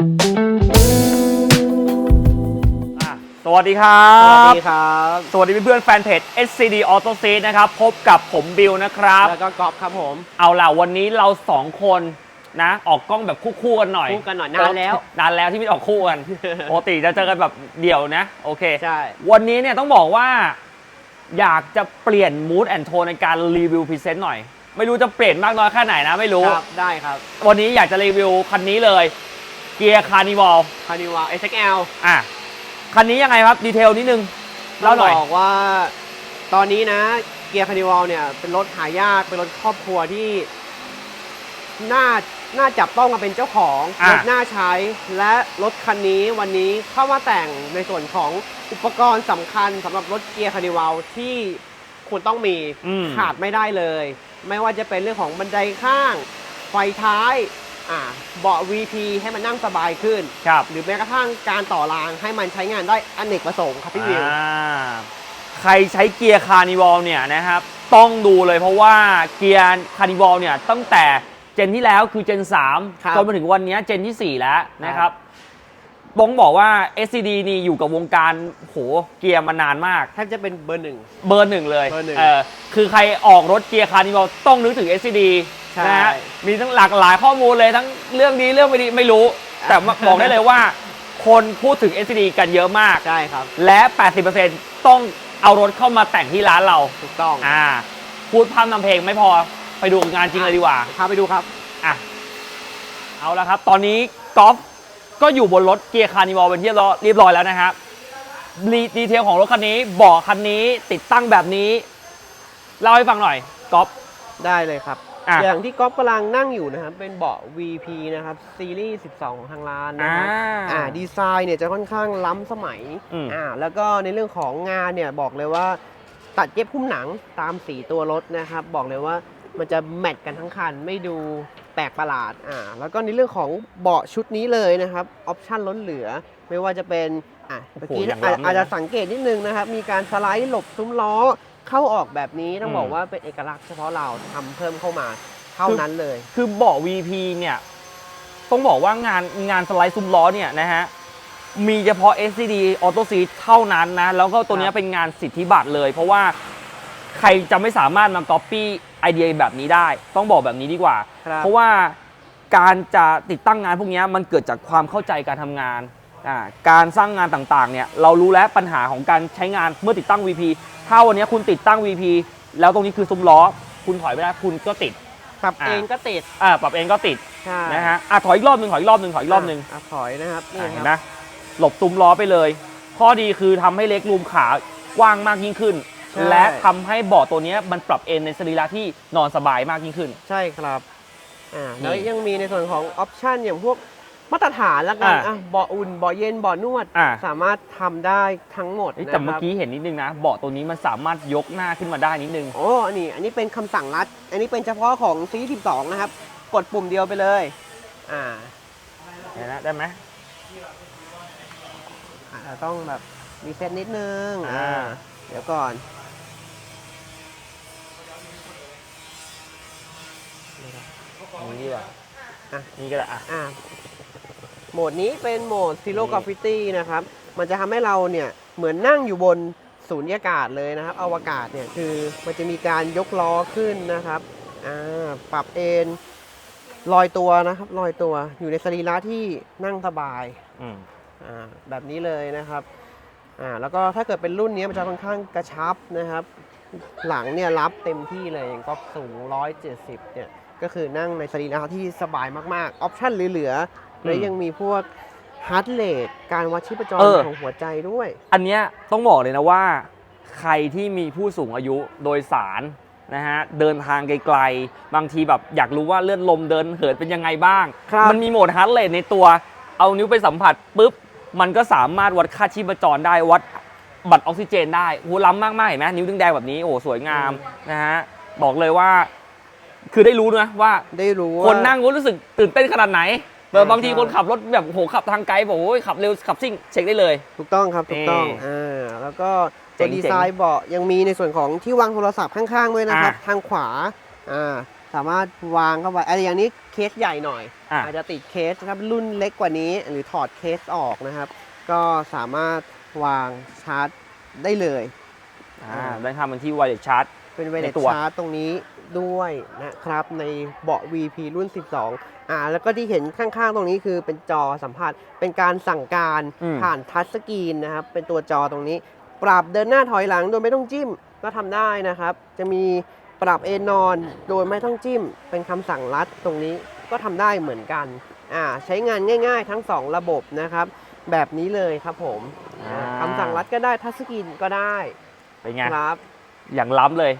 อะสวัสดีครัสวัสบดีครับ สวัสดีเพื่อนๆแฟนเพจ SCD Auto Seat นะครับ พบกับผมบิวนะครับ แล้วก็กอล์ฟครับผมเอาล่ะวันนี้เราสองคนนะ ออกกล้องแบบคู่ๆกันหน่อย คู่กันหน่อยนานแล้ว นานแล้วที่ไม่ได้ออกคู่กัน ปกติจะเจอกันแบบเดี่ยวนะ โอเค ใช่ วันนี้เนี่ยต้องบอกว่า อยากจะเปลี่ยน mood and tone ในการรีวิวพรีเซนต์หน่อย ไม่รู้จะเปลี่ยนมากน้อยแค่ไหนนะ ไม่รู้ ครับ ได้ครับ วันนี้อยากจะรีวิวคันนี้เลย เกียร์คาร์นิวัลคานิวา SXL อะคันนี้ยังไงครับ ดีเทลนิดนึงเล่าหน่อย ต้องบอกว่าตอนนี้นะเกียร์คานิวาเนี่ยเป็นรถหายากเป็นรถครอบครัวที่น่าน่าจับต้องมาเป็นเจ้าของอะ รถน่าใช้ และรถคันนี้วันนี้เข้ามาแต่งในส่วนของอุปกรณ์สำคัญสำหรับรถเกียร์คานิวาที่คุณต้องมีอืมขาดไม่ได้เลย ไม่ว่าจะเป็นเรื่องของบันไดข้าง ไฟท้าย อ่าเบาะ VP ให้มันนั่งสบายขึ้น ครับหรือแม้กระทั่งการต่อรางให้มันใช้งานได้อเนกประสงค์ครับพี่วิว อ่าใครใช้เกียร์คาร์นิวัลเนี่ยนะครับต้องดูเลยเพราะว่าเกียร์คาร์นิวัลเนี่ยตั้งแต่เจนที่แล้วคือเจนครับ3จนมาถึงวันเนี้ยเจนทีสี่4 แล้วนะครับบ้องบอกว่า SCD นี่อยู่กับวงการโหเกียร์มานานมาก แทบจะเป็นเบอร์หนึ่ง เบอร์หนึ่งเลยเบอร์หนึ่งอคือใครออกรถเกียร์คาร์นิวัลต้องนึกถึง SCD ใช่ นะฮะมีทั้งหลากหลายข้อมูลเลยทั้งเรื่องดีเรื่องไม่ดีไม่รู้ แต่บอกได้เลยว่า คนพูดถึง SCD กันเยอะมาก ใช่ครับ และ 80%ต้องเอารถเข้ามาแต่งที่ร้านเรา ถูกต้อง อ่า พูดพร่ำนำเพลงไม่พอไปดูงานจริงเลยดีกว่า พาไปดูครับ อะ เอาละครับ ตอนนี้กอล์ฟก็อยู่บนรถเกียร์คาร์นิวัลเป็นที่เรียบร้อยแล้วนะครับดีดีเทลของรถคันนี้เบาะคันนี้ติดตั้งแบบนี้ เล่าให้ฟังหน่อยกอล์ฟได้เลยครับ อะ อย่างที่ก๊อฟกำลังนั่งอยู่นะครับ เป็นเบาะ VP นะครับ ซีรีส์ 12 ของทางร้านนะอ่าครับอ่าดีไซน์เนี่ยจะค่อนข้างล้ำสมัยอืมอ่าแล้วก็ในเรื่องของงานเนี่ยบอกเลยว่า ตัดเย็บหุ้มหนังตามสีตัวรถนะครับ บอกเลยว่ามันจะแมทกันทั้งคันไม่ดูแปลกประหลาดอ่าแล้วก็ในเรื่องของเบาะชุดนี้เลยนะครับออปชั่นล้นเหลือ ไม่ว่าจะเป็นอะเมื่อกี้อย่างอาจล้ำเลยนะ อาจจะสังเกตนิดนึงนะครับ มีการสไลด์หลบซุ้มล้อ เข้าออกแบบนี้ต้องอืมบอกว่าเป็นเอกลักษณ์เฉพาะเราทำเพิ่มเข้ามาเท่านั้นเลย คือเบาะ VP เนี่ย ต้องบอกว่างานงานสไลด์ซุ้มล้อเนี่ยนะฮะ มีเฉพาะ SCD Auto Seat เท่านั้นนะ แล้วก็ตัวเนี้ยครับเป็นงานสิทธิบัตรเลย เพราะว่าใครจะไม่สามารถมาก๊อปปี้ไอเดียแบบนี้ได้ ต้องบอกแบบนี้ดีกว่าครับเพราะว่าการจะติดตั้งงานพวกเนี้ยมันเกิดจากความเข้าใจการทำงานอ่า การสร้างงานต่างๆเนี่ยเรารู้แล้วปัญหาของการใช้งานเมื่อติดตั้ง VP ถ้าวันเนี้ยคุณติดตั้ง VP แล้วตรงนี้คือซุ้มล้อ คุณถอยไม่ได้คุณก็ติดปรับอะเองก็ติดอ่าปรับเองก็ติดใช่นะฮะอะถอยอีกรอบหนึ่งถอยอีกรอบหนึ่งถอยอีกรอบหนึ่งะถอยนะครับนี่อะคเห็รับนนะหลบซุ้มล้อไปเลย ข้อดีคือทำให้เล็กรูมขากว้างมากยิ่งขึ้น และทำให้เบาะตัวเนี้ยมันปรับเอนในสรีระที่นอนสบายมากยิ่งขึ้น ใช่ครับอ่านี่แล้วยังมีในส่วนของออปชันอย่างพวก มาตรฐานละกันอะ อะเบาะอุ่นเบาะเย็นเบาะนวด อะสามารถทำได้ทั้งหมดเอ้ยนะแต่คเมื่อรับกี้เห็นนิดนึงนะเบาะตัวนี้มันสามารถยกหน้าขึ้นมาได้นิดนึง โอ้อันนี้อันนี้เป็นคำสั่งรัด อันนี้เป็นเฉพาะของซี12 นะครับ กดปุ่มเดียวไปเลย อ่าเห็นนะได้ไหม อะเราต้องแบบรีเซ็ตนิดนึงอ่า อ่าเดี๋ยวก่อนนี่ดีกว่าอะนี่ก็ได้อะ อะ โหมดนี้เป็นโหมด Zero นี่ Gravity นะครับ มันจะทำให้เราเนี่ยเหมือนนั่งอยู่บนศูนยากาศเลยนะครับ อวกาศเนี่ยคือมันจะมีการยกล้อขึ้นนะครับอ่าปรับเอนลอยตัวนะครับลอยตัวอยู่ในสรีระที่นั่งสบายอืมอ่าแบบนี้เลยนะครับอ่าแล้วก็ถ้าเกิดเป็นรุ่นนี้มันจะค่อนข้างกระชับนะครับ หลังเนี่ยรับเต็มที่เลยอย่างก็สูง 170 เนี่ยก็คือนั่งในสรีระที่สบายมากๆ ออปชั่นเหลือๆ แล้วยังมีพวกฮาร์ดเรทการวัดชีพจรเออ ของหัวใจด้วย อันเนี้ยต้องบอกเลยนะว่า ใครที่มีผู้สูงอายุโดยสารนะฮะเดินทางไกลๆ บางทีแบบอยากรู้ว่าเลือดลมเดินเหินเป็นยังไงบ้าง ครับมันมีโหมดฮาร์ดเรทในตัว เอานิ้วไปสัมผัสปุ๊บ มันก็สามารถวัดค่าชีพจรได้วัดบัตรออกซิเจนได้โหล้ำมากๆเห็นไหมนิ้วแดงๆแบบนี้โอ้โหสวยงามนะฮะบอกเลยว่า คือได้รู้นะว่า ได้รู้ว่าคนนั่งก็รู้สึกตื่นเต้นขนาดไหน เบอร์บางทีใช่คนขับรถแบบโหขับทางไกลบอกโอ้ยขับเร็วขับซิ่งเช็คได้เลย ถูกต้องครับถูกต้องนี่อ่าแล้วก็เจ๋ตัวงๆดีไซน์เบาะยังมีในส่วนของที่วางโทรศัพท์ข้างๆด้วยนะครับอะทางขวาอ่าสามารถวางเข้าไปอะไรอย่างนี้เคสใหญ่หน่อยอะอาจจะติดเคสนะครับรุ่นเล็กกว่านี้หรือถอดเคสออกนะครับ ก็สามารถวางชาร์จได้เลยอ่าได้ทำเป็นที่ wireless charge เป็นไวเลในสตัวชาร์จตรงนี้ ด้วยนะครับในเบาะ VP รุ่น 12 อ่า แล้วก็ที่เห็นข้างๆ ตรงนี้คือเป็นจอสัมผัส เป็นการสั่งการอืมผ่านทัชสกรีนนะครับ เป็นตัวจอตรงนี้ ปรับเดินหน้าถอยหลังโดยไม่ต้องจิ้มก็ทำได้นะครับ จะมีปรับเอนนอนโดยไม่ต้องจิ้ม เป็นคำสั่งลัดตรงนี้ก็ทำได้เหมือนกัน อ่า ใช้งานง่ายๆ ทั้ง 2 ระบบนะครับ แบบนี้เลยครับผมอ่าคำสั่งลัดก็ได้ทัชสกรีนก็ได้ เป็นไงครับ อย่างล้ำเลย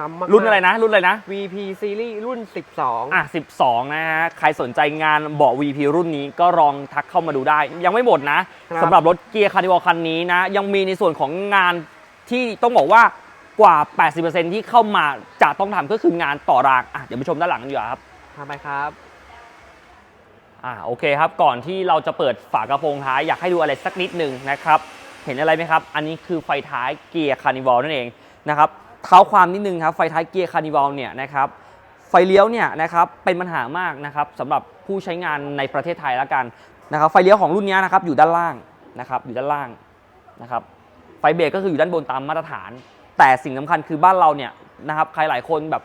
ล้ำมากๆ รุ่นอะไรนะ รุ่นอะไรนะ VP Series รุ่น 12 อะ 12 นะฮะ ใครสนใจงานเบาะ VP รุ่นนี้ก็ลองทักเข้ามาดูได้ ยังไม่หมดนะครับสำหรับรถเกียร์คาร์นิวัลคันนี้นะ ยังมีในส่วนของงานที่ต้องบอกว่ากว่า 80%ที่เข้ามาจะต้องทำก็คืองานต่อรางอะเดี๋ยวไปชมด้านหลังกันดีกว่าครับทำไปครับ อ่าโอเคครับ ก่อนที่เราจะเปิดฝากระโปรงท้ายอยากให้ดูอะไรสักนิดหนึ่งนะครับ เห็นอะไรไหมครับ อันนี้คือไฟท้ายเกียร์คาร์นิวัลนั่นเอง นะครับเท้าความนิดนึงครับไฟท้ายเกียร์คาร์นิวัลเนี่ยนะครับไฟเลี้ยวเนี่ยนะครับเป็นปัญหามากนะครับสำหรับผู้ใช้งานในประเทศไทยแล้วกันนะครับไฟเลี้ยวของรุ่นนี้นะครับอยู่ด้านล่างนะครับอยู่ด้านล่างนะครับไฟเบรกก็คืออยู่ด้านบนตามมาตรฐาน แต่สิ่งสำคัญคือบ้านเราเนี่ยนะครับใครหลายคนแบบ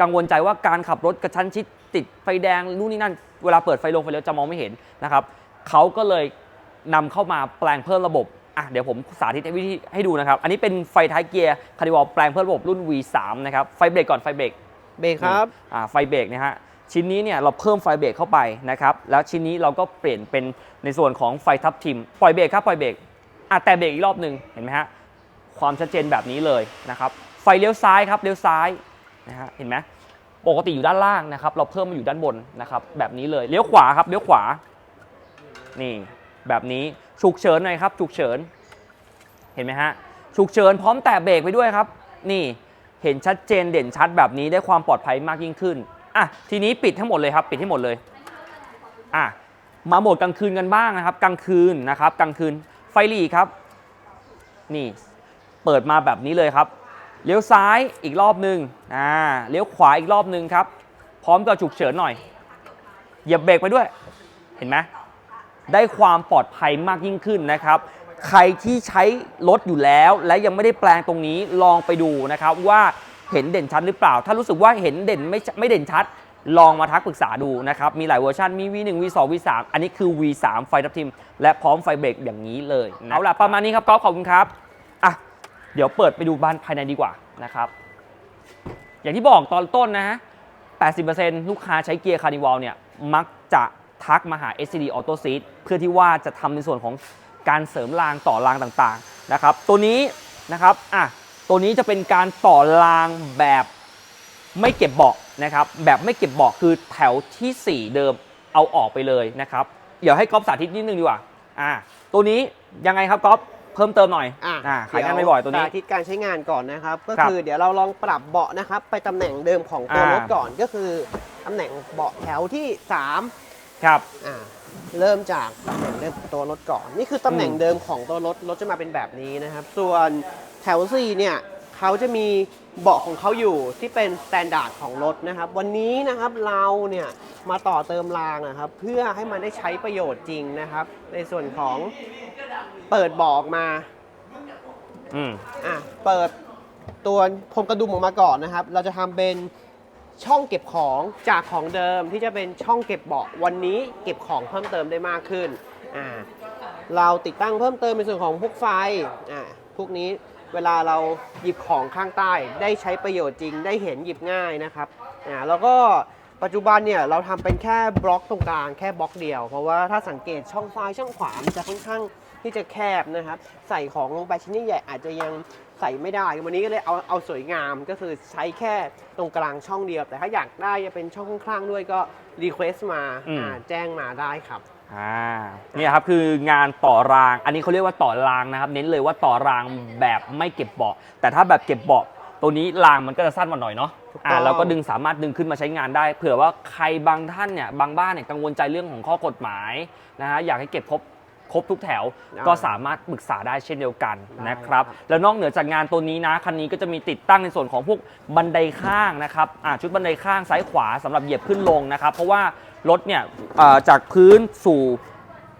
กังวลใจว่าการขับรถกระชั้นชิดติดไฟแดงนู่นนี่นั่น เวลาเปิดไฟลงไฟเลี้ยวจะมองไม่เห็นนะครับเขาก็เลยนำเข้ามาแปลงเพิ่มระบบ อะเดี๋ยวผมสาธิตให้วิธีให้ดูนะครับ อันนี้เป็นไฟท้ายเกียร์คาร์ดิวอลแปลงเพิ่มระบบรุ่น V3 นะครับ ไฟเบรกก่อนไฟเบรกเบรกครับอ่าไฟเบรกนะฮะชิ้นนี้เนี่ยเราเพิ่มไฟเบรกเข้าไปนะครับ แล้วชิ้นนี้เราก็เปลี่ยนเป็นในส่วนของไฟทับทิม ปล่อยเบรกครับปล่อยเบรกอะแต่เบรกอีกรอบหนึ่งเห็นไหมฮะความชัดเจนแบบนี้เลยนะครับไฟเลี้ยวซ้ายครับเลี้ยวซ้ายนะฮะเห็นไหมปกติอยู่ด้านล่างนะครับ เราเพิ่มมาอยู่ด้านบนนะครับแบบนี้เลยเลี้ยวขวาครับเลี้ยวขวานี่ แบบนี้ฉุกเฉินหน่อยครับฉุกเฉิน เห็นไหมฮะฉุกเฉินพร้อมแตะเบรกไปด้วยครับ นี่เห็นชัดเจนเด่นชัดแบบนี้ได้ความปลอดภัยมากยิ่งขึ้นอะทีนี้ปิดทั้งหมดเลยครับ ปิดให้หมดเลยอะมาโหมดกลางคืนกันบ้างนะครับ กลางคืนนะครับกลางคืนไฟหลีครับ นี่เปิดมาแบบนี้เลยครับเลี้ยวซ้ายอีกรอบหนึ่งอ่าเลี้ยวขวาอีกรอบหนึ่งครับ พร้อมกับฉุกเฉินหน่อย เหยียบเบรกไปด้วย เห็นไหม ได้ความปลอดภัยมากยิ่งขึ้นนะครับ ใครที่ใช้รถอยู่แล้ว และยังไม่ได้แปลงตรงนี้ลองไปดูนะครับว่าเห็นเด่นชัดหรือเปล่า ถ้ารู้สึกว่าเห็นเด่นไม่ไม่เด่นชัด ลองมาทักปรึกษาดูนะครับ มีหลายเวอร์ชันมี V1 V2 V3 อันนี้คือ V3 ไฟทับทิม และพร้อมไฟเบรกอย่างนี้เลยนะเอาล่ะประมาณนี้ครับก๊อฟขอบคุณครับอะเดี๋ยวเปิดไปดูบ้านภายในดีกว่านะครับ อย่างที่บอกตอนต้นนะฮะ80%ลูกค้าใช้เกียร์คาร์นิวัลเนี่ยมักจะ ทักมาหา SCD Auto Seat เพื่อที่ว่าจะทำในส่วนของการเสริมรางต่อรางต่างๆนะครับ ตัวนี้นะครับอะตัวนี้จะเป็นการต่อรางแบบไม่เก็บเบาะนะครับ แบบไม่เก็บเบาะคือแถวทีสี่4 เดิมเอาออกไปเลยนะครับ เดี๋ยวให้ก๊อฟสาธิตนิดนึงดีกว่าอะตัวนี้ยังไงครับก๊อฟเพิ่มเติมหน่อยอะอะขายกันบ่อยๆตัวนี้ สาธิตการใช้งานก่อนนะครับ ก็ครับคือเดี๋ยวเราลองปรับเบาะนะครับ ไปตำแหน่งเดิมของตัวอ่ารรถก่อนก็คือตำแหน่งเบาะแถวที่ 3 ครับอ่าเริ่มจากตำแหน่งเดิมของตัวรถก่อน นี่คือตำแหน่งเดิมของตัวรถ รถจะมาเป็นแบบนี้นะครับ ส่วนแถว4เนี่ยเขาจะมีเบาะของเขาอยู่ที่เป็นสแตนดาร์ดของรถนะครับ วันนี้นะครับเราเนี่ยมาต่อเติมรางนะครับ เพื่อให้มันได้ใช้ประโยชน์จริงนะครับ ในส่วนของเปิดเบาะออกมาอืม อะเปิดตัวพรมกระดุมออกมาก่อนนะครับ เราจะทำเป็น ช่องเก็บของจากของเดิมที่จะเป็นช่องเก็บเบาะวันนี้เก็บของเพิ่มเติมได้มากขึ้นอ่าเราติดตั้งเพิ่มเติมในส่วนของพวกไฟอ่าพวกนี้เวลาเราหยิบของข้างใต้ได้ใช้ประโยชน์จริงได้เห็นหยิบง่ายนะครับอ่าแล้วก็ปัจจุบันเนี่ยเราทำเป็นแค่บล็อกตรงกลางแค่บล็อกเดียว เพราะว่าถ้าสังเกตช่องซ้ายช่องขวามันจะค่อนข้าง ที่จะแคบนะครับ ใส่ของลงไปชิ้นใหญ่อาจจะยังใส่ไม่ได้ วันนี้ก็เลยเอาเอาสวยงามก็คือใช้แค่ตรงกลางช่องเดียว แต่ถ้าอยากได้จะเป็นช่องข้างๆด้วยก็รีเควสมาอืม อ่าแจ้งมาได้ครับ อ่าเนี่ยครับคืองานต่อราง อันนี้เขาเรียกว่าต่อรางนะครับ เน้นเลยว่าต่อรางแบบไม่เก็บเบาะ แต่ถ้าแบบเก็บเบาะตัวนี้รางมันก็จะสั้นกว่าหน่อยเนาะถูกต้องอ่าเราก็ดึงสามารถดึงขึ้นมาใช้งานได้ เผื่อว่าใครบางท่านเนี่ยบางบ้านเนี่ยกังวลใจเรื่องของข้อกฎหมายนะฮะอยากให้เก็บครบ ครบทุกแถวอ่าก็สามารถปรึกษาได้เช่นเดียวกันได้นะครับครับ แล้วนอกเหนือจากงานตัวนี้นะคันนี้ก็จะมีติดตั้งในส่วนของพวกบันไดข้างนะครับอ่าชุดบันไดข้างซ้ายขวาสำหรับเหยียบขึ้นลงนะครับ เพราะว่ารถเนี่ยอ่าจากพื้นสู่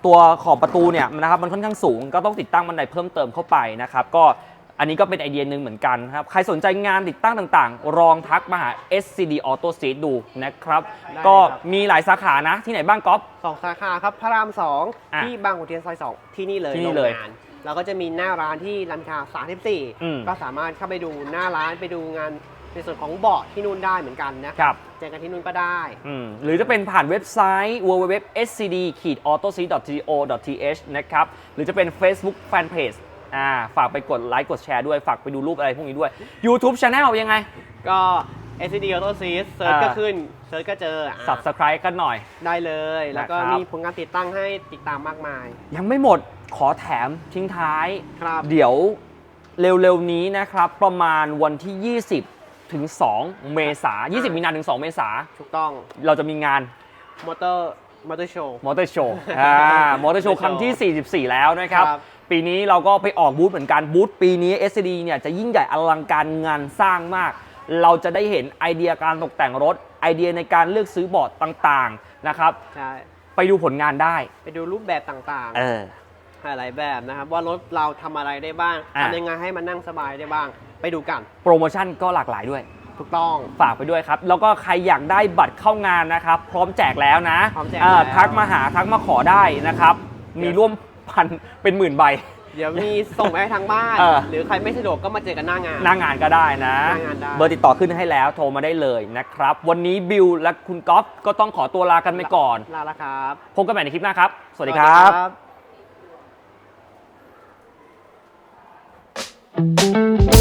ตัวขอบประตูเนี่ยนะครับมันค่อนข้างสูงก็ต้องติดตั้งบันไดเพิ่มเติมเข้าไปนะครับ ก็ อันนี้ก็เป็นไอเดียหนึ่งเหมือนกันครับ ใครสนใจงานติดตั้งต่างๆ ลองทักมาหา SCD Auto Street ดูนะครับ ได้ก็ครับ มีหลายสาขานะ ที่ไหนบ้างก๊อฟ สองสาขาครับพระรามสองอะที่บางขุนเทียนซอยสองที่นี่เลยที่นี่โรงเลยงานแล้วก็จะมีหน้าร้านที่รันคาสามสิบสี่อืมก็สามารถเข้าไปดูหน้าร้านไปดูงานในส่วนของเบาะที่นู่นได้เหมือนกันนะครับ เจอกันที่นู่นก็ได้ อืมหรือจะเป็นผ่านเว็บไซต์ www.scd-autoc.go.th นะครับ หรือจะเป็น Facebook Fanpage อ่าฝากไปกดไลค์กดแชร์ด้วย ฝากไปดูรูปอะไรพวกนี้ด้วย YouTube Channel ยังไง ก็ SCD Auto s e a เซิร์ชอ่าก็ขึ้นเซิร์ชก็เจออะ Subscribe กันหน่อย ได้เลย แล้วก็นะครับ มีผลงานติดตั้งให้ติดตามมากมาย ยังไม่หมดขอแถมทิ้งท้าย ครับ เดี๋ยวเร็วๆนี้นะครับ ประมาณวันที่ 20 ถึง 2 เมษา20 มีนาถึง 2 เมษาถูกต้องเราจะมีงาน มอเตอร์มอเตอร์โชว์ มอเตอร์โชว์ อ่า มอเตอร์โชว์ครั้งที่ 44 แล้วนะครับ ครับ ปีนี้เราก็ไปออกบูธเหมือนกันบูธปีนี้ SCD เนี่ยจะยิ่งใหญ่อลังการงานสร้างมาก เราจะได้เห็นไอเดียการตกแต่งรถ ไอเดียในการเลือกซื้อบอร์ดต่างๆนะครับใช่ไปดูผลงานได้ไปดูรูปแบบต่างเออ ๆ หลายแบบนะครับ ว่ารถเราทำอะไรได้บ้างอะ ทำยังไงให้มันนั่งสบายได้บ้าง ไปดูกันโปรโมชั่นก็หลากหลายด้วย ถูกต้อง ฝากไปด้วยครับ แล้วก็ใครอยากได้บัตรเข้างานนะครับ พร้อมแจกแล้วนะพร้อมแจกเออแล้วทักมาหาทักมาขอได้นะครับ มีร่วม พันเป็นหมื่นใบ เดี๋ยวมีส่งไปให้ทางบ้าน เออ หรือใครไม่สะดวกก็มาเจอกันหน้างาน หน้างานก็ได้นะ หน้างานได้ เบอร์ติดต่อขึ้นให้แล้วโทรมาได้เลยนะครับ วันนี้บิวและคุณก๊อฟก็ต้องขอตัวลากันไปก่อน ลาละครับพบกันใหม่ในคลิปหน้าครับ สวัสดีครับสวัสดี